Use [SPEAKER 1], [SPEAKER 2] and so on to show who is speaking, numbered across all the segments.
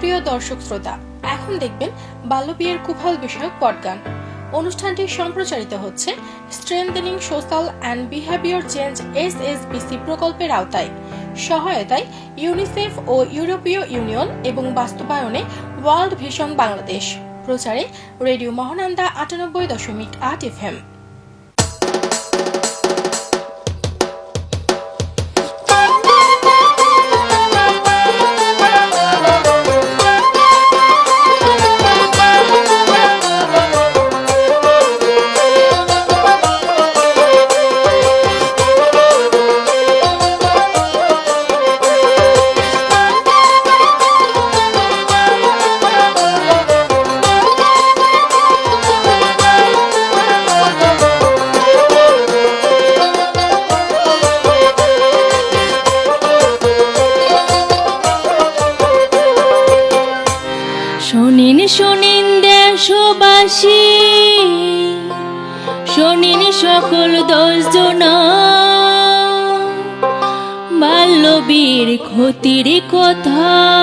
[SPEAKER 1] প্রিয় দর্শক শ্রোতা, এখন দেখবেন বাল্যবিয়ের কুফল বিষয়ক পটগান। অনুষ্ঠানটি সম্প্রচারিত হচ্ছে strengthening social and behaviour change S S BC প্রকল্পের আওতায়। সহায়তায় ইউনিসেফ ও ইউরোপীয় ইউনিয়ন এবং বাস্তবায়নে ওয়ার্ল্ড ভিশন বাংলাদেশ। প্রচারে রেডিও মহানন্দা আটানব্বই দশমিক আট
[SPEAKER 2] এফ এম সতীর কথা।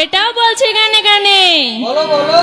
[SPEAKER 2] সেটাও বলছে গানে গানে।
[SPEAKER 3] বলো বলো।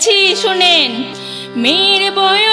[SPEAKER 2] বলছি শুনেন। মেয়ের বয়স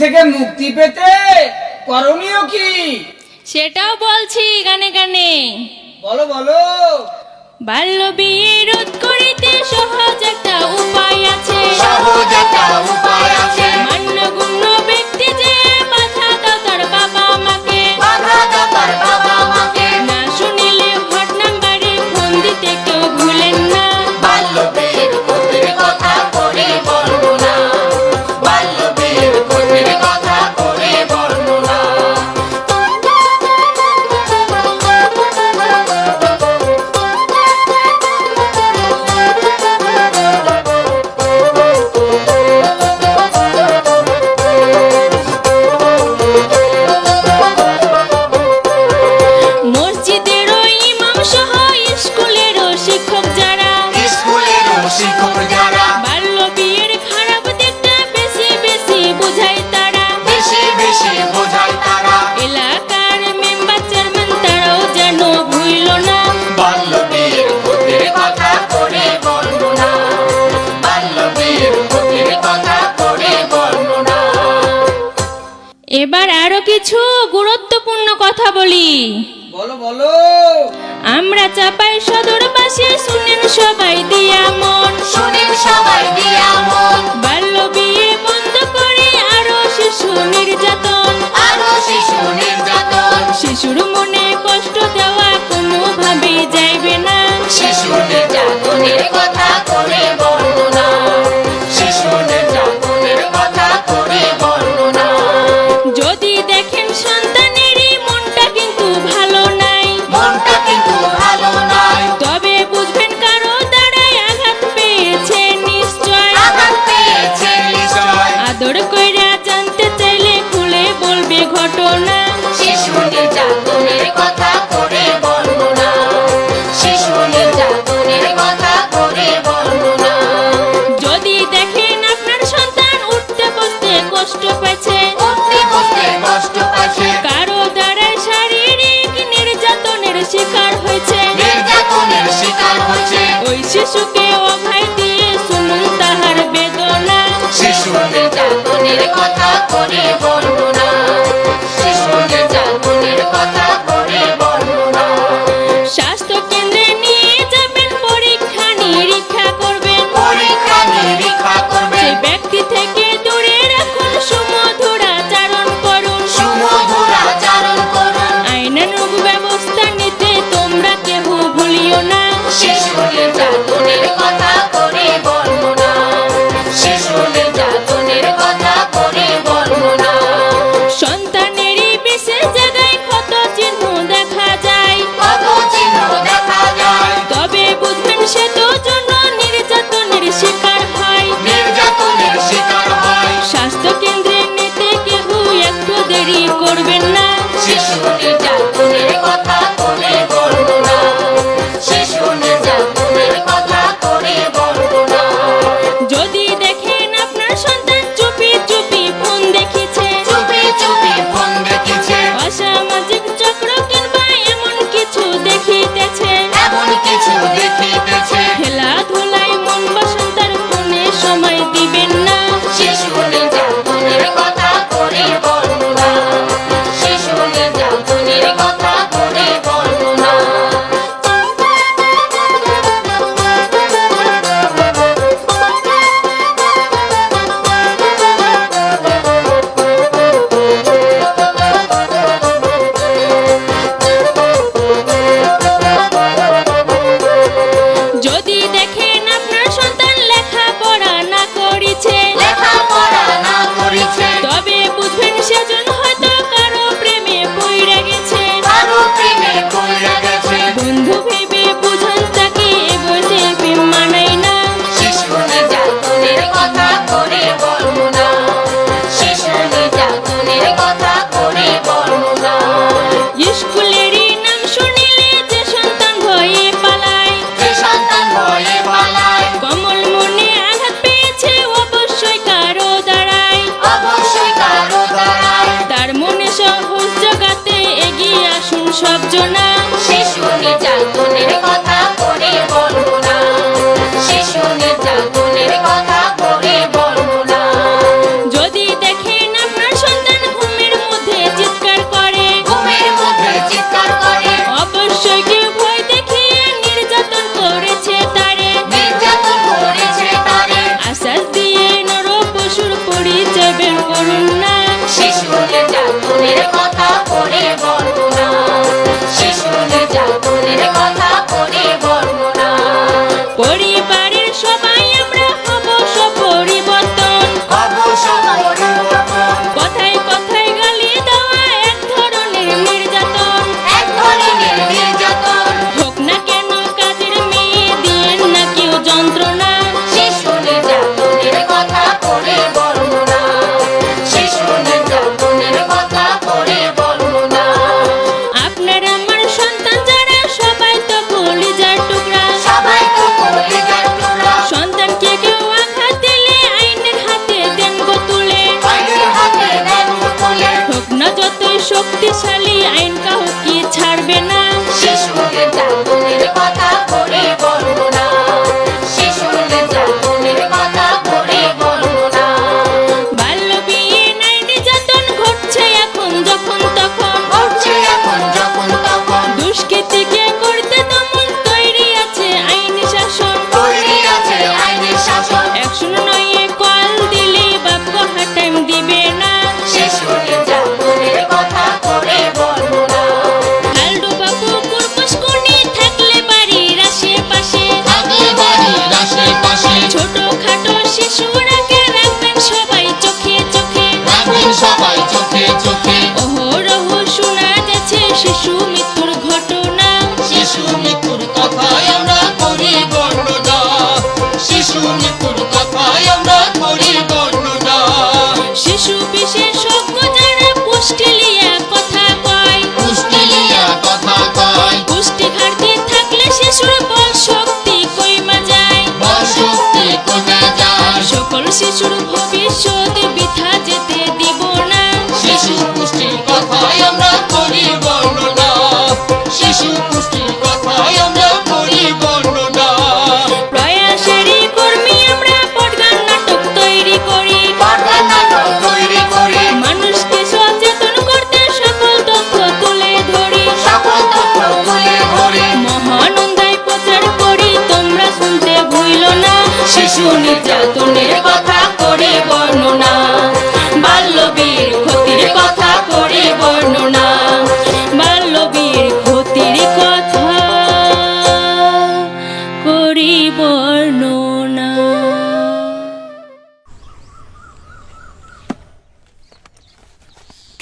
[SPEAKER 3] থেকে মুক্তি পেতে করণীয় কি?
[SPEAKER 2] সেটাও বলছি গানে গানে।
[SPEAKER 3] বলো বলো।
[SPEAKER 2] বাল্য বিয়ে রোধ করিতে সহজ একটা উপায় আছে।
[SPEAKER 4] সহজ একটা উপায় আছে।
[SPEAKER 2] মান্য ব্যক্তি যে এবার আরও কিছু গুরুত্বপূর্ণ কথা বলি।
[SPEAKER 3] বলো বলো।
[SPEAKER 2] আমরা চাপাই সদর বাসে শুনেন সবাই দিয়া মন।
[SPEAKER 4] শুনেন সবাই দিয়া মন।
[SPEAKER 2] বাল্য বিয়ে বন্ধ করে আরও শিশু নির্যাতন।
[SPEAKER 4] আরও শিশু নির্যাতন।
[SPEAKER 2] শিশুর মনে কষ্ট দেওয়া কোনোভাবেই যাইবে না।
[SPEAKER 4] শিশু নির্যাতনের কথা করে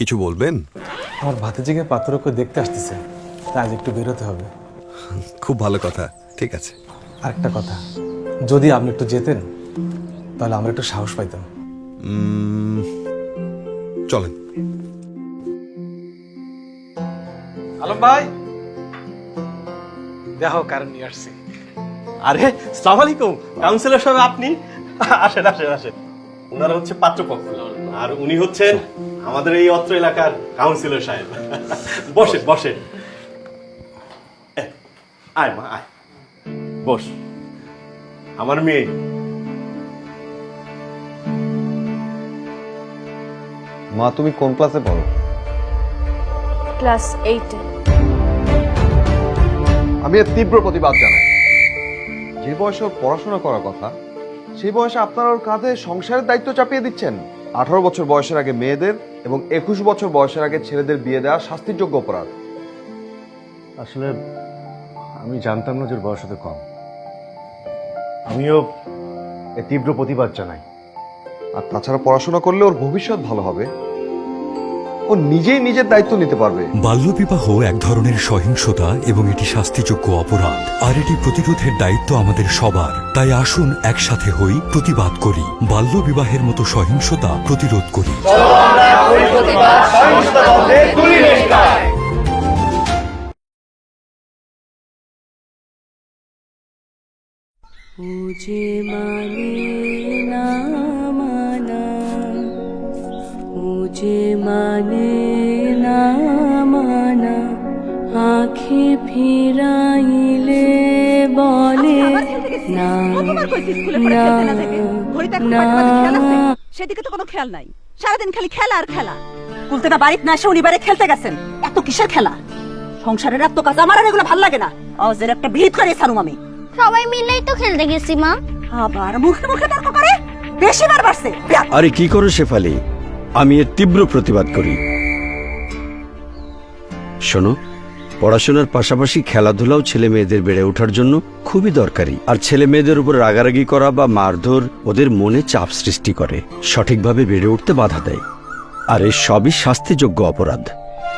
[SPEAKER 5] কিছু বলবেন?
[SPEAKER 3] আমার ভাতিজিকে পাত্রক্য দেখতে আসতেছে। তাই আজ একটু বেরোতে হবে।
[SPEAKER 5] খুব ভালো কথা ঠিক আছে।
[SPEAKER 3] আরেকটা কথা যদি আপনি একটু যেতেন তাহলে আমরা একটু সাহস পাইতাম।
[SPEAKER 5] উম, চলেন।
[SPEAKER 3] আলম ভাই দেখো কারণ নিয়ে আসছি।
[SPEAKER 6] আরে সালাম আলাইকুম কাউন্সিলর সাহেব আপনি? আসেন আসেন আসেন। ওনারা হচ্ছে পাত্রপক্ষ। আর উনি হচ্ছেন আমাদের এই অত্র এলাকার কাউন্সিলর সাহেব। বসেন। এ, আয় মা আয়। বস। আমার মেয়ে।
[SPEAKER 7] মা তুমি কোন ক্লাসে পড়ো?
[SPEAKER 8] ক্লাস এইটে।
[SPEAKER 7] আমি এর তীব্র প্রতিবাদ জানাই। যে বয়সে ওর পড়াশোনা করার কথা সেই বয়সে আপনারা ওর কাঁধে সংসারের দায়িত্ব চাপিয়ে দিচ্ছেন। আঠারো বছর বয়সের আগে মেয়েদের এবং একুশ বছর বয়সের আগে ছেলেদের বিয়ে দেওয়া শাস্তিযোগ্য অপরাধ।
[SPEAKER 6] আসলে আমি জানতাম না যে ওর বয়স হতে কম। আমিও এর তীব্র প্রতিবাদ জানাই।
[SPEAKER 7] আর তাছাড়া পড়াশোনা করলে ওর ভবিষ্যৎ ভালো হবে। ও নিজেই নিজের দায়িত্ব নিতে পারবে।
[SPEAKER 9] বাল্যবিবাহ এক ধরনের সহিংসতা এবং এটি শাস্তিযোগ্য অপরাধ। আর এটি প্রতিরোধের দায়িত্ব আমাদের সবার। তাই আসুন একসাথে হই প্রতিবাদ করি। বাল্যবিবাহের মতো সহিংসতা প্রতিরোধ করি।
[SPEAKER 10] যে মানে না যে মানে না মানা
[SPEAKER 2] চোখে ফিরাইলে বলে না না না।
[SPEAKER 11] সেদিকে তো কোনো খেয়াল নাই। সারাদিন খালি খেলা আর খেলা। কুলতে না বাড়িতে না এসে উনি বাড়ি খেলতে গেছেন। এত কিসের খেলা? সংসারের এত কাজ আমার আর এগুলো ভালো লাগে না। অজের একটা ভিড় করে ছাড়ুম আমি।
[SPEAKER 12] সবাই মিলেই তো খেলতে গেছি মা।
[SPEAKER 11] আবার মুখে মুখে তর্ক করে? বেশি বার বাড়ছে
[SPEAKER 13] আরে কি করো শেফালি? আমি এর তীব্র প্রতিবাদ করি। শোনো, পড়াশোনার পাশাপাশি খেলাধুলাও ছেলে মেয়েদের বেড়ে ওঠার জন্য খুবই দরকারি। আর ছেলে মেয়েদের উপর রাগারাগি করা বা মারধর ওদের মনে চাপ সৃষ্টি করে, সঠিকভাবে বেড়ে উঠতে বাধা দেয়। আর এ সবই শাস্তিযোগ্য অপরাধ।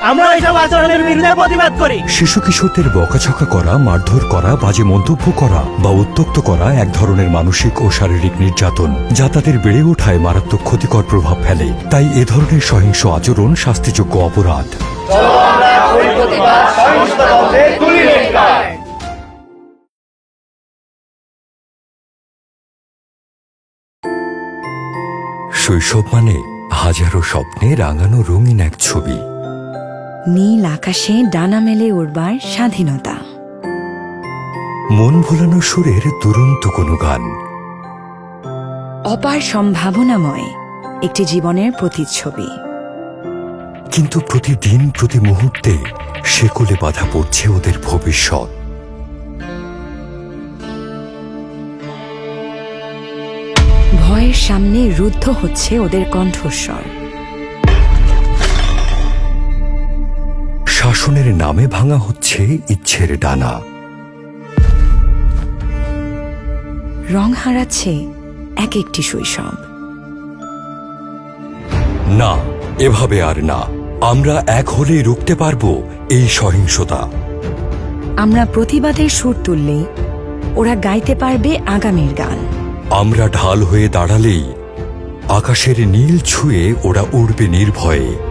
[SPEAKER 3] আমরা এইসব আচরণের বিরুদ্ধে প্রতিবাদ করি।
[SPEAKER 9] শিশু কিশোরদের বকাঝকা করা, মারধর করা, বাজে মন্তব্য করা, বা উত্তক্ত করা এক ধরনের মানসিক ও শারীরিক নির্যাতন, যা তাদের বেড়ে ওঠায় মারাত্মক ক্ষতিকর প্রভাব ফেলে। তাই এ ধরনের সহিংস আচরণ শাস্তিযোগ্য অপরাধ। শৈশব মানে হাজারো স্বপ্নে রাঙানো রঙিন এক ছবি।
[SPEAKER 11] নীল আকাশে ডানা মেলে উড়বার স্বাধীনতা।
[SPEAKER 9] মন ভোলানো সুরের দুরন্ত কোনো গান
[SPEAKER 11] অপার সম্ভাবনাময় একটি জীবনের প্রতিচ্ছবি।
[SPEAKER 9] কিন্তু প্রতিদিন প্রতি মুহূর্তে শেকলে বাধা পড়ছে ওদের ভবিষ্যৎ।
[SPEAKER 11] ভয়ের সামনে রুদ্ধ হচ্ছে ওদের কণ্ঠস্বর।
[SPEAKER 9] শাসনের নামে ভাঙা হচ্ছে ইচ্ছের ডানা।
[SPEAKER 11] রং হারাচ্ছে এক একটি শৈশব।
[SPEAKER 9] না এভাবে আর না। আমরা এক হলে রুখতে পারব এই সহিংসতা।
[SPEAKER 11] আমরা প্রতিবাদের সুর তুললে ওরা গাইতে পারবে আগামীর গান।
[SPEAKER 9] আমরা ঢাল হয়ে দাঁড়ালেই আকাশের নীল ছুঁয়ে ওরা উড়বে নির্ভয়ে।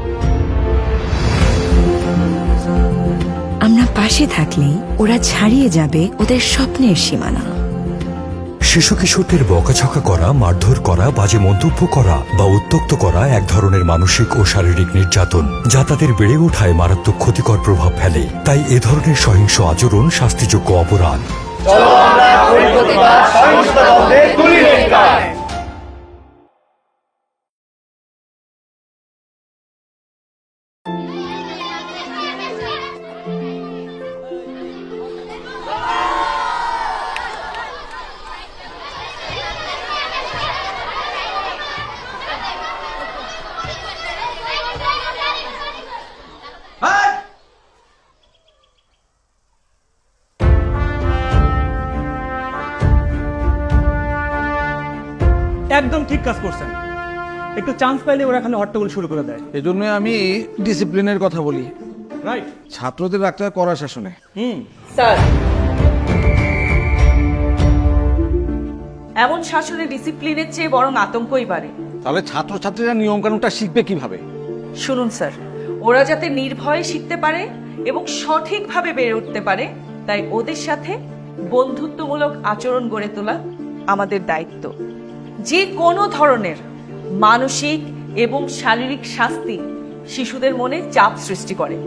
[SPEAKER 11] পাশে থাকলেই ওরা ছাড়িয়ে যাবে ওদের স্বপ্নের সীমানা।
[SPEAKER 9] শিশু কিশোরদের বকাঝকা করা মারধর করা বাজে মন্তব্য করা বা উত্তক্ত করা এক ধরনের মানসিক ও শারীরিক নির্যাতন যা তাদের বেড়ে ওঠায় মারাত্মক ক্ষতিকর প্রভাব ফেলে। তাই এ ধরনের সহিংস আচরণ শাস্তিযোগ্য অপরাধ।
[SPEAKER 3] পাইলে ওরা এখানে হট্টগোল শুরু করে দেয়।
[SPEAKER 14] এই এজন্য আমি ডিসিপ্লিনের কথা বলি।
[SPEAKER 3] রাইট
[SPEAKER 14] ছাত্রদের রাখতে হয় কড়া শাসনে।
[SPEAKER 3] হুম।
[SPEAKER 11] স্যার। এমন শাসনে ডিসিপ্লিনের চেয়ে বরং আতঙ্কই বাড়ে।
[SPEAKER 14] তাহলে ছাত্রছাত্রীরা নিয়মকানুনটা শিখবে কীভাবে?
[SPEAKER 11] শুনুন স্যার। ওরা যাতে নির্ভয়ে শিখতে পারে এবং সঠিকভাবে বেড়ে উঠতে পারে তাই ওদের সাথে বন্ধুত্বমূলক আচরণ গড়ে তোলা আমাদের দায়িত্ব। যে কোনো ধরনের মানসিক এবং শারীরিক শাস্তি শিশুদের মনে চাপ সৃষ্টি করে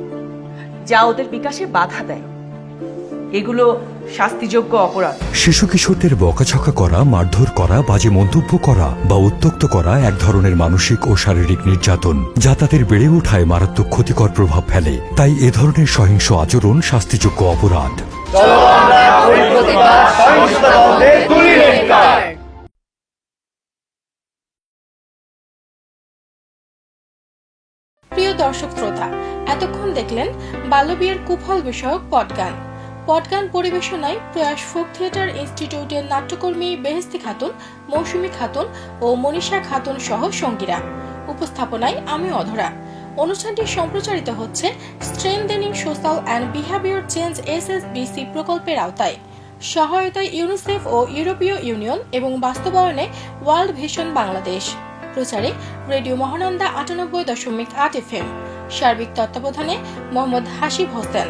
[SPEAKER 11] যা ওদের বিকাশে বাধা দেয়। এগুলো শাস্তিযোগ্য অপরাধ।
[SPEAKER 9] শিশু কিশোরদের বকাঝকা করা মারধর করা বাজে মন্তব্য করা বা উত্তক্ত করা এক ধরনের মানসিক ও শারীরিক নির্যাতন যা তাদের বেড়ে ওঠায় মারাত্মক ক্ষতিকর প্রভাব ফেলে। তাই এ ধরনের সহিংস আচরণ শাস্তিযোগ্য অপরাধ।
[SPEAKER 1] দর্শক শ্রোতা এতক্ষণ দেখলেন বাল্যবিয়ের কুফল বিষয়ক পটগান। পটগান পরিবেশনায় প্রয়াস ফোক থিয়েটার ইনস্টিটিউটের নাট্যকর্মী বেহেস্তি খাতুন, মৌসুমী খাতুন ও মনীষা খাতুন সহ সঙ্গীরা। উপস্থাপনায় আমি অধরা। অনুষ্ঠানটি সম্প্রচারিত হচ্ছে strengthening social and behaviour change S SSBC প্রকল্পের আওতায়। সহায়তায় ইউনিসেফ ও ইউরোপীয় ইউনিয়ন এবং বাস্তবায়নে ওয়ার্ল্ড ভিশন বাংলাদেশ। প্রচারে রেডিও মহানন্দা আটানব্বই দশমিক আট এফ এম সার্বিক তত্ত্বাবধানে মোহাম্মদ হাসিব হোসেন।